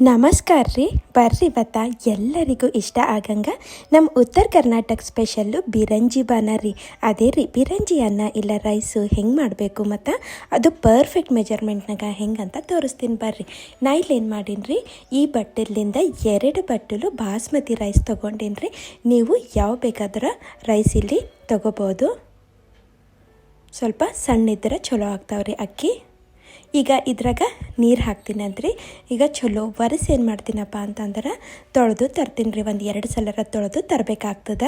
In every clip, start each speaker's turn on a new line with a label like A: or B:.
A: ನಮಸ್ಕಾರ ರೀ. ಬರ್ರಿ ಬತ್ತ ಎಲ್ಲರಿಗೂ ಇಷ್ಟ ಆಗಂಗ ನಮ್ಮ ಉತ್ತರ ಕರ್ನಾಟಕ ಸ್ಪೆಷಲ್ಲು ಬಿರಂಜಿ ಬಾನ ರೀ. ಅದೇ ರೀ, ಬಿರಂಜಿ ಅನ್ನ ಇಲ್ಲ ರೈಸು ಹೆಂಗೆ ಮಾಡಬೇಕು ಮತ್ತು? ಅದು ಪರ್ಫೆಕ್ಟ್ ಮೆಜರ್ಮೆಂಟ್ನಾಗ ಹೆಂಗೆ ಅಂತ ತೋರಿಸ್ತೀನಿ ಬರ್ರಿ. ನಾ ಇಲ್ಲೇನು ಮಾಡೀನಿ ರೀ, ಈ ಬಟ್ಟಲಿಂದ ಎರಡು ಬಟ್ಟಲು ಬಾಸ್ಮತಿ ರೈಸ್ ತೊಗೊಂಡೀನಿ ರೀ. ನೀವು ಯಾವ ಬೇಕಾದ್ರೆ ರೈಸ್ ಇಲ್ಲಿ ತೊಗೋಬೋದು. ಸ್ವಲ್ಪ ಸಣ್ಣ ಇದ್ದರೆ ಚಲೋ ಆಗ್ತಾವ್ರಿ ಅಕ್ಕಿ. ಈಗ ಇದ್ರಾಗ ನೀರು ಹಾಕ್ತೀನಂತ್ರಿ. ಈಗ ಚಲೋ ಒರೆಸಿ ಏನು ಮಾಡ್ತೀನಪ್ಪ ಅಂತಂದ್ರೆ ತೊಳೆದು ತರ್ತೀನಿ ರೀ ಒಂದು ಎರಡು ಸಲರ ತೊಳೆದು ತರಬೇಕಾಗ್ತದ.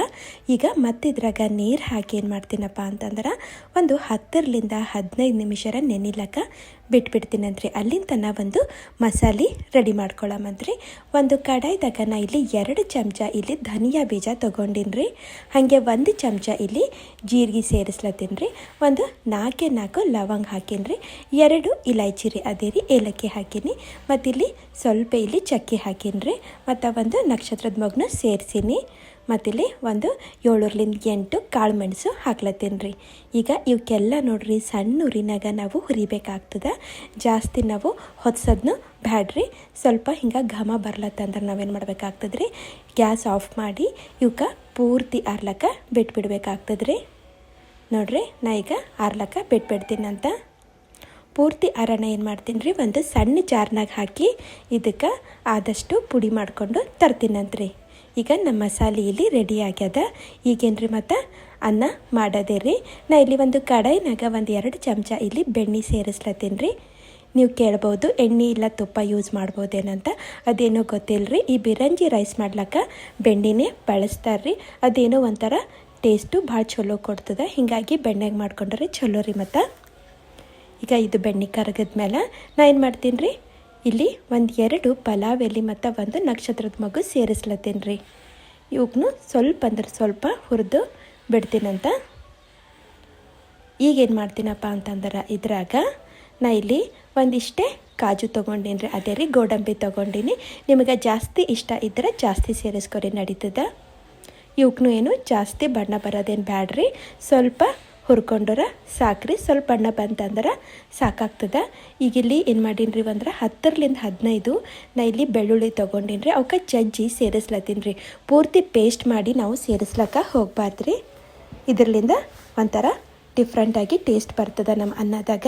A: ಈಗ ಮತ್ತೆ ಇದ್ರಾಗ ನೀರು ಹಾಕಿ ಏನು ಮಾಡ್ತೀನಪ್ಪ ಅಂತಂದ್ರೆ, ಒಂದು ಹತ್ತರಿಂದ ಹದಿನೈದು ನಿಮಿಷರ ನೆನಿಲಕ್ಕ ಬಿಟ್ಬಿಡ್ತೀನಂತ್ರಿ ಅಲ್ಲಿಂದ ತನ ಒಂದು ಮಸಾಲೆ ರೆಡಿ ಮಾಡ್ಕೊಳ್ಳಮಂತ್ರಿ ಒಂದು ಕಡಾಯಿದಾಗ ನಾ ಇಲ್ಲಿ ಎರಡು ಚಮಚ ಇಲ್ಲಿ ಧನಿಯಾ ಬೀಜ ತೊಗೊಂಡಿನ್ರಿ ಹಾಗೆ ಒಂದು ಚಮಚ ಇಲ್ಲಿ ಜೀರಿಗೆ ಸೇರಿಸ್ಲತ್ತೀನಿ ರೀ. ಒಂದು ನಾಲ್ಕೇ ನಾಲ್ಕು ಲವಂಗ ಹಾಕೀನಿ ಎರಡು ಇಲಾಯ್ಚಿ ರೀ, ಅದೇ ರೀ ಏಲಕ್ಕಿ ಹಾಕೀನಿ. ಮತ್ತು ಇಲ್ಲಿ ಸ್ವಲ್ಪ ಇಲ್ಲಿ ಚಕ್ಕೆ ಹಾಕೀನಿ ರೀ. ಮತ್ತು ಒಂದು ನಕ್ಷತ್ರದ ಮಗ್ನ ಸೇರಿಸೀನಿ. ಮತ್ತಿಲ್ಲಿ ಒಂದು ಏಳೂರ್ಲಿಂದ ಎಂಟು ಕಾಳು ಮೆಣಸು ಹಾಕ್ಲತ್ತೀನಿ ರೀ. ಈಗ ಇವಕ್ಕೆಲ್ಲ ನೋಡ್ರಿ ಸಣ್ಣ ಉರಿನಾಗ ನಾವು ಹುರಿಬೇಕಾಗ್ತದೆ. ಜಾಸ್ತಿ ನಾವು ಹೊತ್ಸೋದ್ನು ಬ್ಯಾಡ್ರಿ. ಸ್ವಲ್ಪ ಹಿಂಗೆ ಘಮ ಬರ್ಲತ್ತಂದ್ರೆ ನಾವೇನು ಮಾಡ್ಬೇಕಾಗ್ತದೆ ರೀ ಗ್ಯಾಸ್ ಆಫ್ ಮಾಡಿ ಇವಕ್ಕೆ ಪೂರ್ತಿ ಆರ್ಲಕ್ಕ ಬಿಟ್ಬಿಡ್ಬೇಕಾಗ್ತದೆ ರೀ ನೋಡ್ರಿ, ನಾ ಈಗ ಆರ್ಲಕ್ಕ ಬಿಟ್ಬಿಡ್ತೀನಂತ. ಪೂರ್ತಿ ಆರಣ ಏನು ಮಾಡ್ತೀನಿ ರೀ ಒಂದು ಸಣ್ಣ ಜಾರ್ನಾಗ ಹಾಕಿ ಇದಕ್ಕೆ ಆದಷ್ಟು ಪುಡಿ ಮಾಡಿಕೊಂಡು ತರ್ತೀನಂತ್ರಿ. ಈಗ ನಮ್ಮ ಮಸಾಲೆ ಇಲ್ಲಿ ರೆಡಿ ಆಗ್ಯದ. ಈಗೇನ್ರಿ ಮತ್ತು? ಅನ್ನ ಮಾಡದೆ ರೀ ನಾ ಇಲ್ಲಿ ಒಂದು ಕಡಾಯಿನಾಗ ಒಂದು ಎರಡು ಚಮಚ ಇಲ್ಲಿ ಬೆಣ್ಣೆ ಸೇರಿಸ್ಲತ್ತೀನಿ ರೀ ನೀವು ಕೇಳ್ಬೋದು, ಎಣ್ಣೆ ಇಲ್ಲ ತುಪ್ಪ ಯೂಸ್ ಮಾಡ್ಬೋದೇನಂತ. ಅದೇನೋ ಗೊತ್ತಿಲ್ಲ ರೀ ಈ ಬಿರಂಜಿ ರೈಸ್ ಮಾಡ್ಲಿಕ್ಕೆ ಬೆಣ್ಣೆನೇ ಬಳಸ್ತಾರೆ ರೀ ಅದೇನೋ ಒಂಥರ ಟೇಸ್ಟು ಭಾಳ ಚಲೋ ಕೊಡ್ತದೆ. ಹೀಗಾಗಿ ಬೆಣ್ಣೆಗೆ ಮಾಡ್ಕೊಂಡ್ರೆ ಚಲೋ ರೀ ಮತ್ತು. ಈಗ ಇದು ಬೆಣ್ಣೆ ಕರಗದ ಮೇಲೆ ನಾ ಏನು ಮಾಡ್ತೀನಿ ರೀ ಇಲ್ಲಿ ಒಂದು ಎರಡು ಪಲಾವ್ ಎಲೆ ಮತ್ತು ಒಂದು ನಕ್ಷತ್ರದ ಮಗು ಸೇರಿಸ್ಲತ್ತೀನಿ ರೀ ಇವಕ್ಕೂ ಸ್ವಲ್ಪ ಅಂದ್ರೆ ಸ್ವಲ್ಪ ಹುರಿದು ಬಿಡ್ತೀನಂತ. ಈಗೇನು ಮಾಡ್ತೀನಪ್ಪ ಅಂತಂದ್ರೆ ಇದ್ರಾಗ ನಾ ಇಲ್ಲಿ ಒಂದಿಷ್ಟೇ ಕಾಜು ತೊಗೊಂಡೀನಿ ರೀ ಅದೇ ರೀ ಗೋಡಂಬಿ ತೊಗೊಂಡೀನಿ. ನಿಮಗೆ ಜಾಸ್ತಿ ಇಷ್ಟ ಇದ್ದರೆ ಜಾಸ್ತಿ ಸೇರಿಸ್ಕೊರಿ ನಡೀತದ. ಇವಕ್ಕೂ ಏನು ಜಾಸ್ತಿ ಬಣ್ಣ ಬರೋದೇನು ಬ್ಯಾಡ್ರಿ, ಸ್ವಲ್ಪ ಹುರ್ಕೊಂಡ್ರ ಸಾಕ್ರಿ. ಸ್ವಲ್ಪ ಅಣ್ಣ ಬಂತಂದ್ರೆ ಸಾಕಾಗ್ತದ. ಈಗ ಇಲ್ಲಿ ಏನು ಮಾಡೀನಿ ಅಂದ್ರೆ ಹತ್ತರಲಿಂದ ಹದಿನೈದು ನಾ ಇಲ್ಲಿ ಬೆಳ್ಳುಳ್ಳಿ ತೊಗೊಂಡಿನ್ರಿ. ಅವಕ್ಕೆ ಜಜ್ಜಿ ಸೇರಿಸ್ಲತ್ತೀನಿ ರೀ ಪೂರ್ತಿ ಪೇಸ್ಟ್ ಮಾಡಿ ನಾವು ಸೇರಿಸ್ಲಕ್ಕ ಹೋಗ್ಬಾರ್ದು ರೀ ಇದರ್ಲಿಂದ ಒಂಥರ ಡಿಫ್ರೆಂಟಾಗಿ ಟೇಸ್ಟ್ ಬರ್ತದೆ ನಮ್ಮ ಅನ್ನದಾಗ.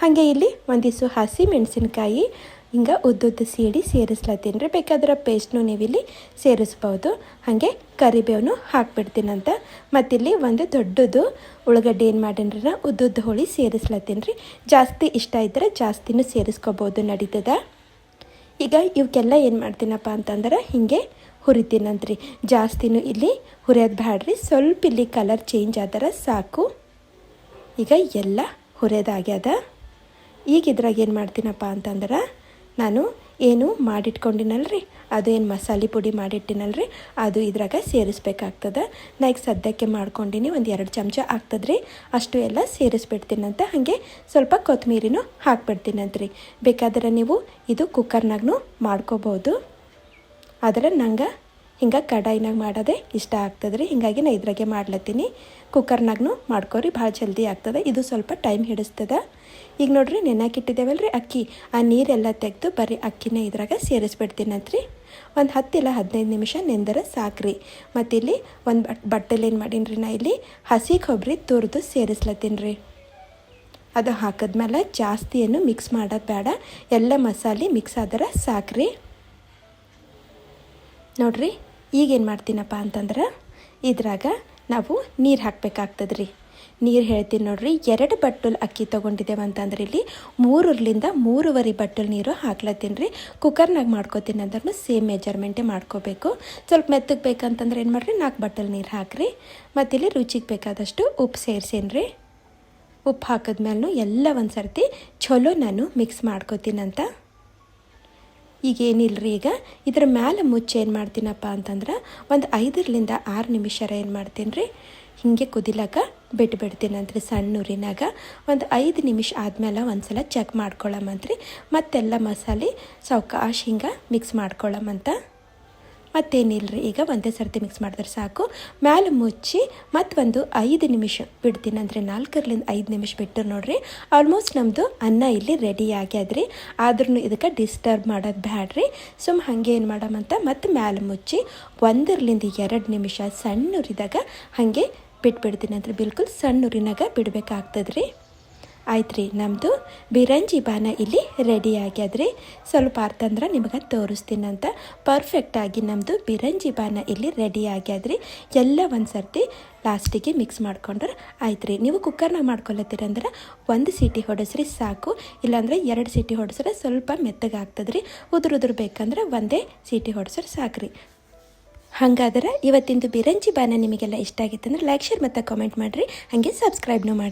A: ಹಾಗೆ ಇಲ್ಲಿ ಒಂದಿಷ್ಟು ಹಸಿ ಮೆಣಸಿನ್ಕಾಯಿ ಹಿಂಗೆ ಉದ್ದುದ್ದ ಸೀಡಿ ಸೇರಿಸ್ಲತ್ತೀನಿ ರೀ ಬೇಕಾದ್ರೆ ಪೇಸ್ಟ್ನು ನೀವಿಲ್ಲಿ ಸೇರಿಸ್ಬೋದು. ಹಾಗೆ ಕರಿಬೇವನು ಹಾಕ್ಬಿಡ್ತೀನಂತ. ಮತ್ತಿಲ್ಲಿ ಒಂದು ದೊಡ್ಡದು ಉಳ್ಳಗಡ್ಡೆ ಏನು ಮಾಡೀನಿ ರೀ ಉದ್ದುದ್ದು ಹೋಳಿ ಸೇರಿಸ್ಲತ್ತೀನಿ ರೀ ಜಾಸ್ತಿ ಇಷ್ಟ ಇದ್ದರೆ ಜಾಸ್ತಿನೂ ಸೇರಿಸ್ಕೋಬೋದು ನಡೀತದ. ಈಗ ಇವಕ್ಕೆಲ್ಲ ಏನು ಮಾಡ್ತೀನಪ್ಪ ಅಂತಂದ್ರೆ ಹೀಗೆ ಹುರಿತೀನಂತ್ರಿ. ಜಾಸ್ತಿನೂ ಇಲ್ಲಿ ಹುರಿಯೋದು ಬ್ಯಾಡ್ರಿ. ಸ್ವಲ್ಪ ಇಲ್ಲಿ ಕಲರ್ ಚೇಂಜ್ ಆದರೆ ಸಾಕು. ಈಗ ಎಲ್ಲ ಹುರಿಯೋದಾಗ್ಯದ. ಈಗ ಇದ್ರಾಗ ಏನು ಮಾಡ್ತೀನಪ್ಪ ಅಂತಂದ್ರೆ ನಾನು ಏನು ಮಾಡಿಟ್ಕೊಂಡಿನಲ್ರಿ? ಅದು ಏನು ಮಸಾಲೆ ಪುಡಿ ಮಾಡಿಟ್ಟಿನಲ್ರಿ? ಅದು ಇದ್ರಾಗ ಸೇರಿಸ್ಬೇಕಾಗ್ತದೆ. ನಾ ಈಗ ಸದ್ಯಕ್ಕೆ ಮಾಡ್ಕೊಂಡಿನಿ, ಒಂದು ಎರಡು ಚಮಚ ಆಗ್ತದ್ರಿ. ಅಷ್ಟು ಎಲ್ಲ ಸೇರಿಸ್ಬಿಡ್ತೀನಂತ ಹಾಗೆ ಸ್ವಲ್ಪ ಕೊತ್ತಂಬರಿನೂ ಹಾಕ್ಬಿಡ್ತೀನಂತ್ರಿ. ಬೇಕಾದ್ರೆ ನೀವು ಇದು ಕುಕ್ಕರ್ನಾಗೂ ಮಾಡ್ಕೋಬೋದು. ಆದರೆ ನಂಗೆ ಹಿಂಗೆ ಕಡಾಯಿನಾಗ ಮಾಡೋದೇ ಇಷ್ಟ ಆಗ್ತದೆ ರೀ ಹಿಂಗಾಗಿ ನಾ ಇದ್ರಾಗೆ ಮಾಡ್ಲತ್ತೀನಿ. ಕುಕ್ಕರ್ನಾಗೂ ಮಾಡ್ಕೋರಿ, ಭಾಳ ಜಲ್ದಿ ಆಗ್ತದೆ. ಇದು ಸ್ವಲ್ಪ ಟೈಮ್ ಹಿಡಿಸ್ತದ. ಈಗ ನೋಡ್ರಿ ನೆನಕಿಟ್ಟಿದ್ದೇವಲ್ಲ ರೀ ಅಕ್ಕಿ. ಆ ನೀರೆಲ್ಲ ತೆಗೆದು ಬರೀ ಅಕ್ಕಿನ ಇದ್ರಾಗ ಸೇರಿಸ್ಬಿಡ್ತೀನಂತ್ರಿ ಒಂದು ಹತ್ತಿಲ್ಲ ಹದಿನೈದು ನಿಮಿಷ ನೆಂದರೆ ಸಾಕ್ರಿ. ಮತ್ತಿಲ್ಲಿ ಒಂದು ಬಟ್ ಬಟ್ಟೆಲಿ ಏನು ಮಾಡೀನಿ ರೀ ನಾ ಇಲ್ಲಿ? ಹಸಿ ಕೊಬ್ಬರಿ ತುರಿದು ಸೇರಿಸ್ಲತ್ತೀನಿ ರೀ ಅದು ಹಾಕಿದ್ಮೇಲೆ ಜಾಸ್ತಿ ಏನು ಮಿಕ್ಸ್ ಮಾಡೋದು ಬೇಡ. ಎಲ್ಲ ಮಸಾಲೆ ಮಿಕ್ಸ್ ಆದ್ರೆ ಸಾಕ್ರಿ. ನೋಡ್ರಿ, ಈಗೇನು ಮಾಡ್ತೀನಪ್ಪ ಅಂತಂದ್ರೆ ಇದ್ರಾಗ ನಾವು ನೀರು ಹಾಕಬೇಕಾಗ್ತದೆ ರೀ ನೀರು ಹೇಳ್ತೀನಿ ನೋಡ್ರಿ, ಎರಡು ಬಟ್ಟಲು ಅಕ್ಕಿ ತೊಗೊಂಡಿದ್ದೇವೆ ಅಂತಂದ್ರೆ ಇಲ್ಲಿ ಮೂರರಿಂದ ಮೂರುವರೆ ಬಟ್ಟಲು ನೀರು ಹಾಕ್ಲತ್ತೀನಿ ರೀ. ಕುಕ್ಕರ್ನಾಗ ಮಾಡ್ಕೋತೀನಿ ಅಂದ್ರೂ ಸೇಮ್ ಮೆಜರ್ಮೆಂಟೇ ಮಾಡ್ಕೋಬೇಕು. ಸ್ವಲ್ಪ ಮೆತ್ತಗೆ ಬೇಕಂತಂದ್ರೆ ಏನು ಮಾಡಿರಿ ನಾಲ್ಕು ಬಟ್ಟಲು ನೀರು ಹಾಕ್ರಿ. ಮತ್ತಿಲ್ಲಿ ರುಚಿಗೆ ಬೇಕಾದಷ್ಟು ಉಪ್ಪು ಸೇರಿಸೇನಿ ರೀ. ಉಪ್ಪು ಹಾಕಿದ್ಮೇಲೂ ಎಲ್ಲ ಒಂದು ಸರ್ತಿ ಚಲೋ ನಾನು ಮಿಕ್ಸ್ ಮಾಡ್ಕೋತೀನಂತ. ಈಗ ಏನಿಲ್ಲರಿ ಈಗ? ಇದರ ಮ್ಯಾಲೆ ಮುಚ್ಚಿ ಏನು ಮಾಡ್ತೀನಪ್ಪ ಅಂತಂದ್ರೆ ಒಂದು ಐದರಿಂದ ಆರು ನಿಮಿಷರ ಏನು ಮಾಡ್ತೀನಿ ರೀ ಹೀಗೆ ಕುದಿಲಾಕ ಬಿಟ್ಟು ಬಿಡ್ತೀನಂತ್ರಿ ಸಣ್ಣ ಉರಿನಾಗ ಒಂದು ಐದು ನಿಮಿಷ ಆದಮೇಲೆ ಒಂದು ಸಲ ಚೆಕ್ ಮಾಡ್ಕೊಳ್ಳಮಂತ್ರಿ ಮತ್ತೆಲ್ಲ ಮಸಾಲೆ, ಸಾವಕಾಶ ಹಿಂಗೆ ಮಿಕ್ಸ್ ಮಾಡ್ಕೊಳ್ಳಮಂತ ಮತ್ತೇನಿಲ್ಲರಿ ಈಗ ಒಂದೇ ಸರ್ತಿ ಮಿಕ್ಸ್ ಮಾಡಿದ್ರೆ ಸಾಕು. ಮ್ಯಾಲೆ ಮುಚ್ಚಿ ಮತ್ತೊಂದು ಐದು ನಿಮಿಷ ಬಿಡ್ತೀನಿ ಅಂದರೆ ನಾಲ್ಕರಿಂದ ಐದು ನಿಮಿಷ ಬಿಟ್ಟರು ನೋಡ್ರಿ. ಆಲ್ಮೋಸ್ಟ್ ನಮ್ಮದು ಅನ್ನ ಇಲ್ಲಿ ರೆಡಿ ಆಗ್ಯಾದ್ರಿ. ಆದ್ರೂ ಇದಕ್ಕೆ ಡಿಸ್ಟರ್ಬ್ ಮಾಡೋದು ಬ್ಯಾಡ್ರಿ. ಸುಮ್ ಹಾಗೆ ಏನು ಮಾಡಮಂತ ಮತ್ತು ಮ್ಯಾಲೆ ಮುಚ್ಚಿ ಒಂದರಲಿಂದ ಎರಡು ನಿಮಿಷ ಸಣ್ಣ ಉರಿದಾಗ ಹಾಗೆ ಬಿಟ್ಬಿಡ್ತೀನಿ ಅಂದರೆ ಬಿಲ್ಕುಲ್ ಸಣ್ಣ ಉರಿನಾಗ ಬಿಡಬೇಕಾಗ್ತದ್ರಿ. ಆಯ್ತು ರೀ ನಮ್ಮದು ಬಿರಂಜಿ ಬಾನ ಇಲ್ಲಿ ರೆಡಿ ಆಗ್ಯದ್ರಿ. ಸ್ವಲ್ಪ ಅರ್ಥಂದ್ರೆ ನಿಮಗೆ ತೋರಿಸ್ತೀನಂತ ಪರ್ಫೆಕ್ಟಾಗಿ ನಮ್ಮದು ಬಿರಂಜಿ ಬಾನ ಇಲ್ಲಿ ರೆಡಿ ಆಗ್ಯದ್ರಿ. ಎಲ್ಲ ಒಂದು ಸರ್ತಿ ಲಾಸ್ಟಿಗೆ ಮಿಕ್ಸ್ ಮಾಡ್ಕೊಂಡ್ರೆ ಆಯ್ತು ರೀ ನೀವು ಕುಕ್ಕರ್ನಾಗ ಮಾಡ್ಕೊಳತ್ತೀರಂದ್ರೆ ಒಂದು ಸೀಟಿ ಹೊಡೆಸ್ರಿ ಸಾಕು. ಇಲ್ಲಾಂದ್ರೆ ಎರಡು ಸೀಟಿ ಹೊಡೆಸ್ರೆ ಸ್ವಲ್ಪ ಮೆತ್ತಗೆ ಆಗ್ತದ್ರಿ. ಉದುರು ಉದುರು ಬೇಕಂದ್ರೆ ಒಂದೇ ಸೀಟಿ ಹೊಡೆಸ್ರೆ ಸಾಕ್ರಿ. ಹಾಗಾದ್ರೆ ಇವತ್ತಿಂದು ಬಿರಂಜಿ ಬಾನ ನಿಮಗೆಲ್ಲ ಇಷ್ಟ ಆಗಿತ್ತಂದ್ರೆ ಲೈಕ್ ಶೇರ್ ಮತ್ತು ಕಾಮೆಂಟ್ ಮಾಡಿರಿ. ಹಾಗೆ ಸಬ್ಸ್ಕ್ರೈಬ್ನೂ ಮಾಡಿರಿ.